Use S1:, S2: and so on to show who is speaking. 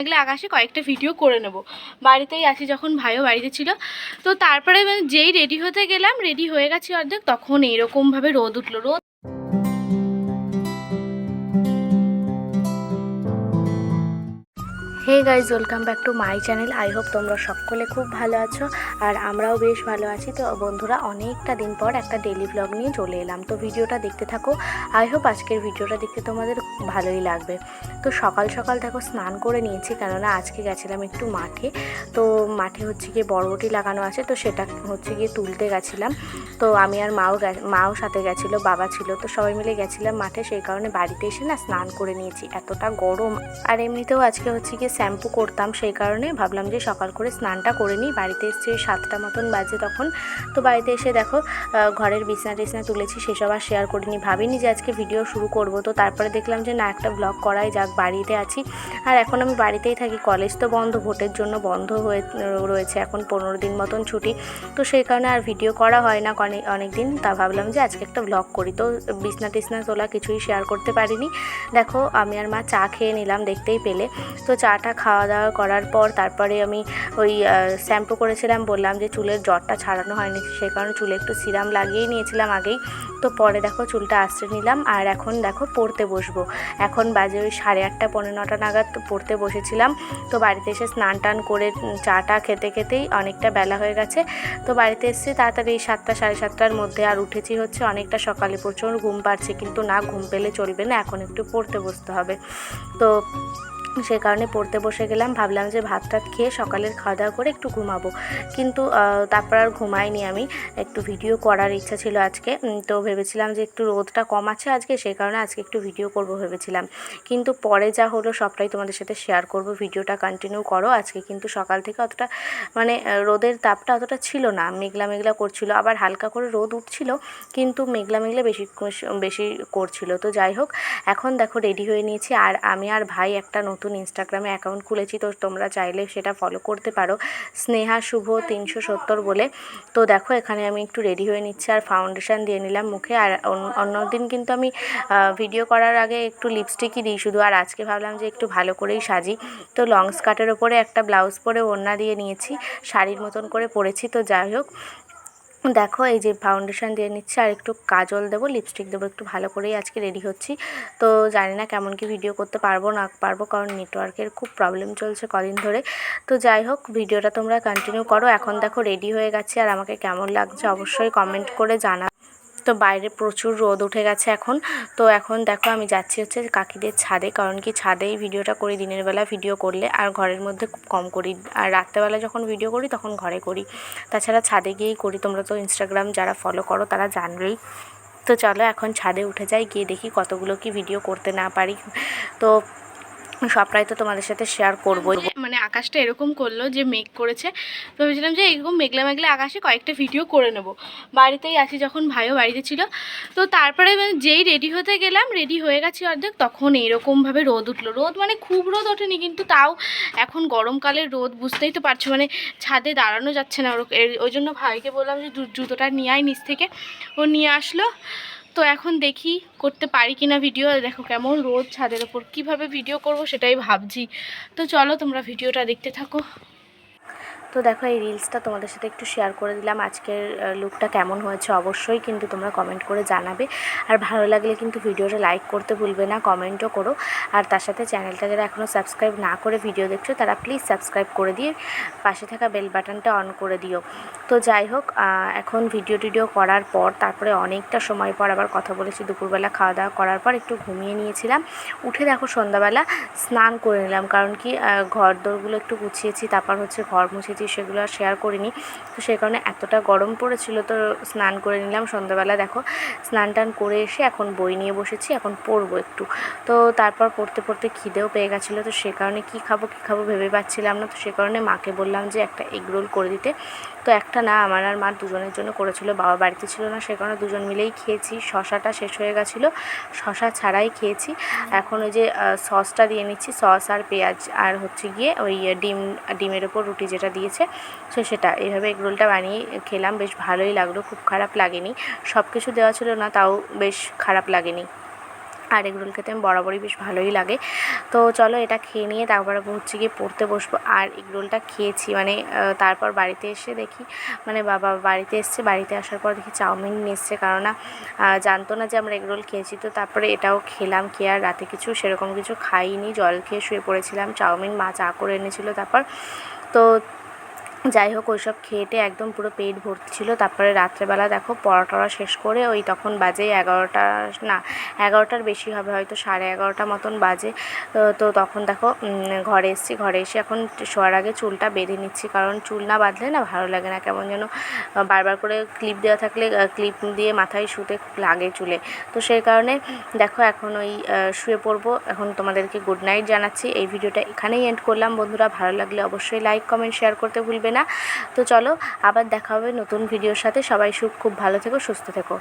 S1: এগুলো আকাশে কয়েকটা ভিডিও করে নেব। বাড়িতেই আছি যখন ভাইও বাড়িতে ছিল। তো তারপরে যেই রেডি হতে গেলাম রেডি হয়ে গেছি অর্ধেক, তখন এইরকমভাবে রোদ উঠল। রোদ hey guys welcome back to my channel I hope তোমরা সকলে খুব ভালো আছো আর আমরাও বেশ ভালো আছি। তো বন্ধুরা, অনেকটা দিন পর একটা ডেলি ব্লগ নিয়ে চলে এলাম। তো ভিডিওটা দেখতে থাকো। আই হোপ আজকের ভিডিওটা দেখতে তোমাদের ভালোই লাগবে। তো সকাল সকাল দেখো, স্নান করে নিয়েছি কেননা আজকে গেছিলাম একটু মাঠে। তো মাঠে হচ্ছে গিয়ে বরবটি লাগানো আছে, তো সেটা হচ্ছে গিয়ে তুলতে গেছিলাম। তো আমি আর মাও মাও সাথে গেছিল, বাবা ছিল, তো সবাই মিলে গেছিলাম মাঠে। সেই কারণে বাড়িতে এসে না স্নান করে নিয়েছি। এতটা গরম। আর এমনিতেও আজকে হচ্ছে গিয়ে শ্যাম্পু করতাম সেই কারণে। ভাবলাম যে সকাল করে স্নানটা করে নিই। বাড়িতে এসেছি সাতটা মতন বাজে তখন। তো বাড়িতে এসে দেখো ঘরের বিছনা টিছনা তুলেছি, সেসব আর শেয়ার করিনি। ভাবিনি যে আজকে ভিডিও শুরু করব। তো তারপরে দেখলাম যে না, একটা ব্লগ করাই যাক, বাড়িতে আছি। আর এখন আমি বাড়িতেই থাকি। কলেজ তো বন্ধ, ভোটের জন্য বন্ধ হয়ে, রয়েছে এখন পনেরো দিন মতন ছুটি। তো সেই কারণে আর ভিডিও করা হয় না অনেক দিন তা ভাবলাম যে আজকে একটা ব্লগ করি। তো বিছনা টিছনা তোলা কিছুই শেয়ার করতে পারিনি। দেখো, আমি আর মা চা খেয়ে নিলাম দেখতেই পেলে। তো চাটা খাওয়া দাওয়া করার পর তারপরে আমি ওই শ্যাম্পু করেছিলাম, বললাম যে চুলের জ্বরটা ছাড়ানো হয়নি। সেই কারণে চুলে একটু সিরাম লাগিয়েই নিয়েছিলাম আগেই। তো পরে দেখো চুলটা আশ্রে নিলাম আর এখন দেখো পড়তে বসবো। এখন বাজে ওই সাড়ে আটটা পনেরো নটা নাগাদ পড়তে বসেছিলাম। তো বাড়িতে এসে স্নান টান করে চাটা খেতে খেতেই অনেকটা বেলা হয়ে গেছে। তো বাড়িতে এসেছি তাড়াতাড়ি এই সাতটা, সাড়ে সাতটার মধ্যে আর উঠেছি হচ্ছে অনেকটা সকালে। প্রচুর ঘুম পাচ্ছে কিন্তু না, ঘুম পেলে চলবে না, এখন একটু পড়তে বসতে হবে। তো সে কারণে পড়তে বসে গেলাম। ভাবলাম যে ভাত টাত খেয়ে সকালের খাওয়া দাওয়া করে একটু ঘুমাবো। কিন্তু তারপর আর ঘুমাইনি আমি। একটু ভিডিও করার ইচ্ছা ছিল আজকে। তো ভেবেছিলাম যে একটু রোদটা কম আছে আজকে সেই কারণে আজকে একটু ভিডিও করব ভেবেছিলাম। কিন্তু পরে যা হলো সবটাই তোমাদের সাথে শেয়ার করব। ভিডিওটা কন্টিনিউ করো। আজকে কিন্তু সকাল থেকে অতটা মানে রোদের তাপটা অতটা ছিল না। মেঘলা মেঘলা করছিল। আবার হালকা করে রোদ উঠছিল, কিন্তু মেঘলা মেঘলা বেশি বেশি করছিল। তো যাই হোক, এখন দেখো রেডি হয়ে নিয়েছি। আর আমি আর ভাই একটা নতুন ইনস্টাগ্রামে অ্যাকাউন্ট খুলেছি, তো তোমরা চাইলে সেটা ফলো করতে পারো। স্নেহা শুভ তিনশো সত্তর বলে। তো দেখো, এখানে আমি একটু রেডি হয়ে নিচ্ছি আর ফাউন্ডেশন দিয়ে নিলাম মুখে। আর অন্য- দিন কিন্তু আমি ভিডিও করার আগে একটু লিপস্টিকই দিই শুধু। আর আজকে ভাবলাম যে একটু ভালো করেই সাজি। তো লং স্কার্টের ওপরে একটা ব্লাউজ পরে ওড়না দিয়ে নিয়েছি। শাড়ির মতন করে পরেছি, তো যাই হোক। দেখো, এই যে ফাউন্ডেশন দিয়ে নিচ্ছি, আর একটু কাজল দেবো লিপস্টিক দেবো, একটু ভালো করেই আজকে রেডি হচ্ছি। তো জানি না কেমন কি ভিডিও করতে পারব, না পারব, কারণ নেটওয়ার্কের খুব প্রবলেম চলছে কদিন ধরে। তো যাই হোক ভিডিওটা তোমরা কন্টিনিউ করো। এখন দেখো রেডি হয়ে গেছে, আর আমাকে কেমন লাগছে অবশ্যই কমেন্ট করে জানা তো বাইরে প্রচুর রোদ উঠে গেছে এখন। তো এখন দেখো আমি যাচ্ছি হচ্ছে কাকিদের ছাদে, কারণ কি ছাদেই ভিডিওটা করি, দিনের বেলা ভিডিও করলে আর ঘরের মধ্যে খুব কম করি। আর রাত্রেবেলা যখন ভিডিও করি তখন ঘরে করি। তাছাড়া ছাদে গিয়েই করি, তোমরা তো ইনস্টাগ্রাম যারা ফলো করো তারা জানবেই। তো চলো এখন ছাদে উঠে যাই, গিয়ে দেখি কতগুলো কি ভিডিও করতে না পারি। তো সবটাই তো তোমাদের সাথে শেয়ার করব মানে আকাশটা এরকম করল যে মেঘ করেছে। তো ভেবেছিলাম যে এরকম মেঘলা মেঘলা আকাশে কয়েকটা ভিডিও করে নেব। বাড়িতেই আছি যখন ভাইও বাড়িতে ছিল। তো তারপরে যেই রেডি হতে গেলাম রেডি হয়ে গেছি অর্ধেক, তখন এইরকমভাবে রোদ উঠল। রোদ মানে খুব রোদ ওঠেনি, কিন্তু তাও এখন গরমকালের রোদ, বুঝতেই তো পারছ। মানে ছাদে দাঁড়ানো যাচ্ছে না ওই জন্য ভাইকে বললাম যে জুতোটা নিয়ে আয় নিচ থেকে। ও নিয়ে আসলো। তো এখন দেখি করতে পারি কি না ভিডিও দেখো কেমন রোদ ছাদের ওপর। কীভাবে ভিডিও করব সেটাই ভাবছি। তো চলো তোমরা ভিডিওটা দেখতে থাকো। তো দেখো, এই রিলসটা তোমাদের সাথে একটু শেয়ার করে দিলাম। আজকের লুকটা কেমন হয়েছে অবশ্যই কিন্তু তোমরা কমেন্ট করে জানাবে। আর ভালো লাগলে কিন্তু ভিডিওটা লাইক করতে ভুলবে না কমেন্টও করো। আর তার সাথে চ্যানেলটা যারা এখনও সাবস্ক্রাইব না করে ভিডিও দেখছ, তারা প্লিজ সাবস্ক্রাইব করে দিয়ে পাশে থাকা বেল বাটনটা অন করে দিও। তো যাই হোক এখন ভিডিও টিডিও করার পর, তারপরে অনেকটা সময় পর আবার কথা বলেছি, দুপুরবেলা খাওয়া দাওয়া করার পর একটু ঘুমিয়ে নিয়েছিলাম। উঠে দেখো সন্ধ্যাবেলা স্নান করে নিলাম, কারণ কি ঘর দোরগুলো একটু গুছিয়েছি, তারপর হচ্ছে ঘর মুছেছি সেগুলো আর শেয়ার করিনি। তো সেই কারণে এতটা গরম পড়েছিল তো স্নান করে নিলাম সন্ধ্যাবেলা। দেখো স্নান টান করে এসে এখন বই নিয়ে বসেছি এখন পড়ব একটু। তো তারপর পড়তে পড়তে খিদেও পেয়ে গেছিল তো সে কারণে কী খাব কী খাব ভেবে পাচ্ছিলাম না। তো সে কারণে মাকে বললাম যে একটা এগ রোল করে দিতে। তো একটা না আমার আর মা দুজনের জন্য করেছিল বাবা বাড়িতে ছিল না সে কারণে দুজন মিলেই খেয়েছি। শশাটা শেষ হয়ে গেছিল শশা ছাড়াই খেয়েছি। এখন ওই যে সসটা দিয়ে নিচ্ছি সস আর পেঁয়াজ আর হচ্ছে গিয়ে ওই ডিম ডিমের ওপর রুটি যেটা দিয়েছে। তো সেটা, এইভাবে এগ রোলটা বানিয়ে খেলাম, বেশ ভালোই লাগল, খুব খারাপ লাগেনি। সব কিছু দেওয়া ছিল না, তাও বেশ খারাপ লাগেনি। আর এগরোল খেতে আমি বরাবরই বেশ ভালোই লাগে। তো চলো এটা খেয়ে নিয়ে তারপরে হচ্ছে গিয়ে পড়তে বসবো। আর এগরোলটা খেয়েছি মানে তারপর বাড়িতে এসে দেখি মানে বাবা বাড়িতে এসছে, বাড়িতে আসার পর দেখি চাউমিন নিয়ে কারণ না জানতো না যে আমরা এগরোল খেয়েছি। তো তারপরে এটাও খেলাম খেয়ে আর রাতে কিছু সেরকম কিছু খাইনি, জল খেয়ে শুয়ে পড়েছিলাম, চাউমিন মা চা করে এনেছিল তারপর। তো যাই হোক, ওইসব খেয়েটে একদম পুরো পেট ভর্তি ছিল। তারপরে রাত্রেবেলা দেখো পড়াটরা শেষ করে ওই তখন বাজে এগারোটা, না, এগারোটার বেশি হবে, হয়তো সাড়ে এগারোটা মতন বাজে। তো তখন দেখো ঘরে এসেছি, ঘরে এসে এখন শোয়ার আগে চুলটা বেঁধে নিচ্ছি, কারণ চুল না বাঁধলে না ভালো লাগে না, কেমন যেন বারবার করে ক্লিপ দেওয়া থাকলে ক্লিপ দিয়ে মাথায় শুতে লাগে চুলে। তো সেই কারণে দেখো, এখন ওই শুয়ে পড়ব। এখন তোমাদেরকে গুড নাইট জানাচ্ছি। এই ভিডিওটা এখানেই এন্ড করলাম। বন্ধুরা, ভালো লাগলে অবশ্যই লাইক কমেন্ট শেয়ার করতে ভুলবে না। তো চলো, আবার দেখা হবে নতুন ভিডিওর সাথে। সবাই সুখ, খুব ভালো থেকো, সুস্থ থেকো।